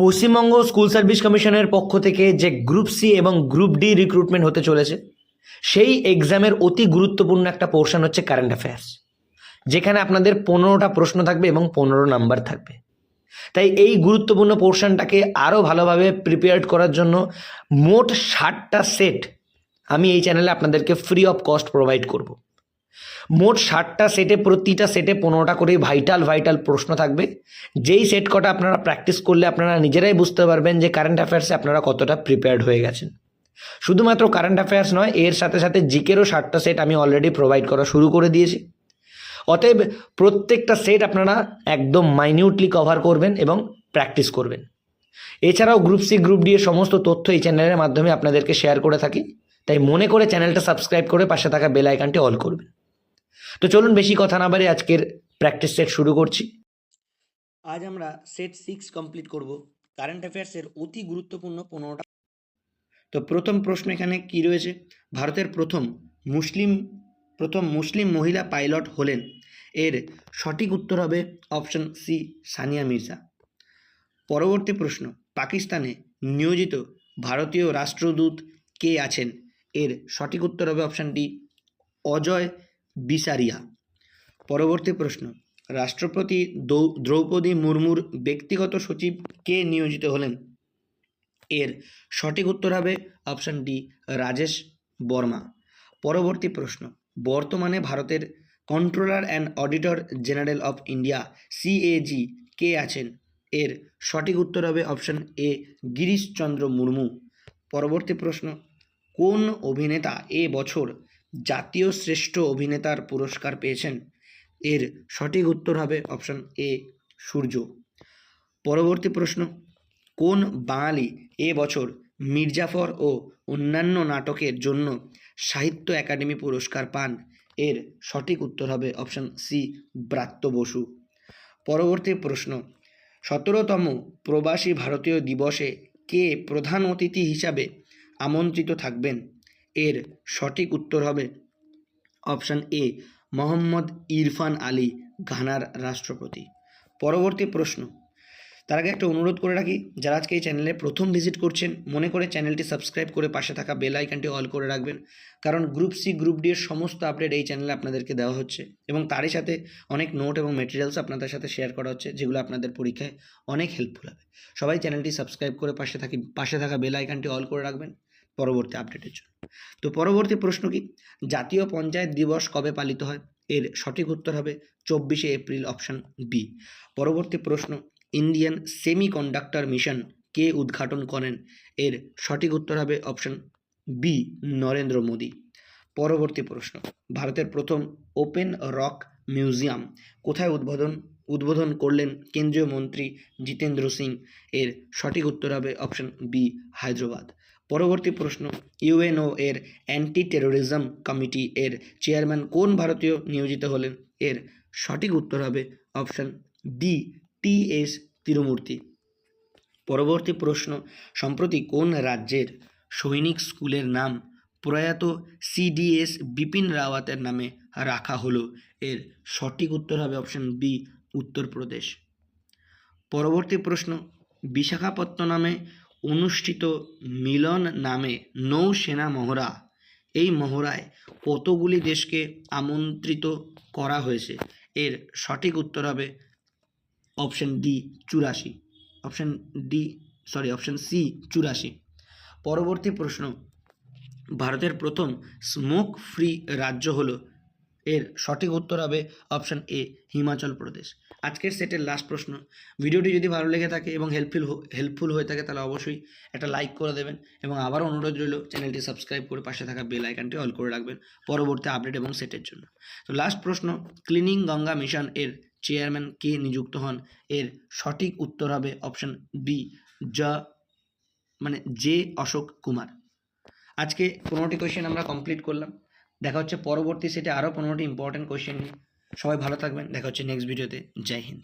Paschimbanga school service কমিশনের পক্ষ থেকে যে গ্রুপ সি এবং গ্রুপ ডি রিক্রুটমেন্ট হতে চলেছে, সেই এক্সামের অতি গুরুত্বপূর্ণ একটা পোর্শন হচ্ছে কারেন্ট অ্যাফেয়ার্স যেখানে আপনাদের পনেরোটা প্রশ্ন থাকবে এবং পনেরো নাম্বার থাকবে। তাই এই গুরুত্বপূর্ণ পোর্শনটাকে আরও ভালোভাবে প্রিপেয়ার্ড করার জন্য মোট ষাটটা সেট আমি এই চ্যানেলে আপনাদেরকে ফ্রি অফ কস্ট প্রোভাইড করব। মোট ষাটটা সেটে, প্রতিটা সেটে পনেরোটা করে ভাইটাল ভাইটাল প্রশ্ন থাকবে। যেই সেট কটা আপনারা প্র্যাকটিস করলে আপনারা নিজেরাই বুঝতে পারবেন যে কারেন্ট অ্যাফেয়ার্সে আপনারা কতটা প্রিপেয়ার্ড হয়ে গেছেন। শুধুমাত্র কারেন্ট অ্যাফেয়ার্স নয়, এর সাথে সাথে জিকেরও ষাটটা সেট আমি অলরেডি প্রোভাইড করা শুরু করে দিয়েছি। অতএব প্রত্যেকটা সেট আপনারা একদম মাইনিউটলি কভার করবেন এবং প্র্যাকটিস করবেন। এছাড়াও গ্রুপ সি গ্রুপ ডি এর সমস্ত তথ্য এই চ্যানেলের মাধ্যমে আপনাদেরকে শেয়ার করে থাকি। তাই মনে করে চ্যানেলটা সাবস্ক্রাইব করে পাশে থাকা বেল আইকনটি অল করবেন। তো চলুন বেশি কথা না বাড়ি আজকের প্র্যাকটিস সেট শুরু করছি। আজ আমরা সেট সিক্স কমপ্লিট করব। কারেন্ট অ্যাফেয়ার্সের অতি গুরুত্বপূর্ণ পনেরোটা। তো প্রথম প্রশ্ন এখানে কি রয়েছে? ভারতের প্রথম মুসলিম প্রথম মুসলিম মহিলা পাইলট হলেন। এর সঠিক উত্তর হবে অপশন সি সানিয়া মির্জা। পরবর্তী প্রশ্ন, পাকিস্তানে নিয়োজিত ভারতীয় রাষ্ট্রদূত কে আছেন? এর সঠিক উত্তর হবে অপশন ডি অজয় বিসারিয়া। পরবর্তী প্রশ্ন, রাষ্ট্রপতি দ্রৌপদী মুর্মুর ব্যক্তিগত সচিব কে নিয়োজিত হলেন? এর সঠিক উত্তর হবে অপশন ডি, রাজেশ বর্মা। পরবর্তী প্রশ্ন, বর্তমানে ভারতের controller and auditor general of India CAG কে আছেন? এর সঠিক উত্তর হবে অপশন এ, গিরিশচন্দ্র মুর্মু। পরবর্তী প্রশ্ন, কোন অভিনেতা এ বছর জাতীয় শ্রেষ্ঠ অভিনেতার পুরস্কার পেয়েছেন। এর সঠিক উত্তর হবে অপশন এ, সূর্য। পরবর্তী প্রশ্ন, কোন বাঙালি এ বছর মির্জাফর ও অন্যান্য নাটকের জন্য সাহিত্য একাডেমি পুরস্কার পান? এর সঠিক উত্তর হবে অপশন সি, ব্রাত্য বসু। পরবর্তী প্রশ্ন, সতেরোতম প্রবাসী ভারতীয় দিবসে কে প্রধান অতিথি হিসাবে আমন্ত্রিত থাকবেন? এর সঠিক উত্তর হবে অপশন এ, মোহাম্মদ ইরফান আলী, ঘানার রাষ্ট্রপতি। পরবর্তী প্রশ্ন। তার আগে একটা অনুরোধ করে রাখি, যারা আজকে এই চ্যানেলে প্রথম ভিজিট করছেন, মনে করে চ্যানেলটি সাবস্ক্রাইব করে পাশে থাকা বেল আইকনটি অল করে রাখবেন, কারণ গ্রুপ সি, গ্রুপ ডি এর সমস্ত আপডেট এই চ্যানেলে আপনাদেরকে দেওয়া হচ্ছে এবং তারই সাথে অনেক নোট এবং মেটেরিয়ালস আপনাদের সাথে শেয়ার করা হচ্ছে, যেগুলো আপনাদের পরীক্ষায় অনেক হেল্পফুল হবে। সবাই চ্যানেলটি সাবস্ক্রাইব করে পাশে থাকি, পাশে থাকা বেল আইকনটি অল করে রাখবেন। পরবর্তী আপডেটের জন্য। তো পরবর্তী প্রশ্ন কি? জাতীয় পঞ্চায়েত দিবস কবে পালিত হয়? এর সঠিক উত্তর হবে চব্বিশে এপ্রিল অপশন বি পরবর্তী প্রশ্ন ইন্ডিয়ান সেমি কন্ডাক্টর মিশন কে উদ্ঘাটন করেন? এর সঠিক উত্তর হবে অপশন বি নরেন্দ্র মোদী। পরবর্তী প্রশ্ন, ভারতের প্রথম ওপেন রক মিউজিয়াম কোথায় উদ্বোধন উদ্বোধন করলেন কেন্দ্রীয় মন্ত্রী জিতেন্দ্র সিং? এর সঠিক উত্তর হবে অপশন বি হায়দ্রাবাদ। পরবর্তী প্রশ্ন ইউএনও এর অ্যান্টি টেরোরিজম কমিটি এর চেয়ারম্যান কোন ভারতীয় নিয়োজিত হলেন? এর সঠিক উত্তর হবে option D, T S Tirumurti. পরবর্তী প্রশ্ন, সম্প্রতি কোন রাজ্যের সৈনিক স্কুলের নাম প্রয়াত সিডিএস বিপিন রাওয়াতের নামে রাখা হলো? এর সঠিক উত্তর হবে অপশন বি, উত্তরপ্রদেশ। পরবর্তী প্রশ্ন, বিশাখাপত্তনমে অনুষ্ঠিত মিলন নামে নৌসেনা মহড়া। এই মহড়ায় কতগুলি দেশকে আমন্ত্রিত করা হয়েছে? এর সঠিক উত্তর হবে অপশন ডি চুরাশি। Option D, sorry, option C চুরাশি। পরবর্তী প্রশ্ন। ভারতের প্রথম স্মোক ফ্রি রাজ্য হলো এর সঠিক উত্তর হবে অপশান এ, হিমাচল প্রদেশ। আজকের সেটের লাস্ট প্রশ্ন। ভিডিওটি যদি ভালো লেগে থাকে এবং হেল্পফুল হেল্পফুল হয়ে থাকে তাহলে অবশ্যই একটা লাইক করে দেবেন এবং আবারও অনুরোধ রইল চ্যানেলটি সাবস্ক্রাইব করে পাশে থাকা বেল আইকনটি অল করে রাখবেন পরবর্তী আপডেট এবং সেটের জন্য। তো লাস্ট প্রশ্ন ক্লিনিং গঙ্গা মিশন এর চেয়ারম্যান কে নিযুক্ত হন? এর সঠিক উত্তর হবে অপশন বি জ মানে জে, অশোক কুমার। আজকে পনেরোটি কোয়েশ্চেন আমরা কমপ্লিট করলাম। দেখা হচ্ছে পরবর্তী সেটে আরও পনেরোটি ইম্পর্টেন্ট কোয়েশ্চেন নিয়ে। সবাই ভালো থাকবেন। দেখা হচ্ছে নেক্সট ভিডিওতে জয় হিন্দ।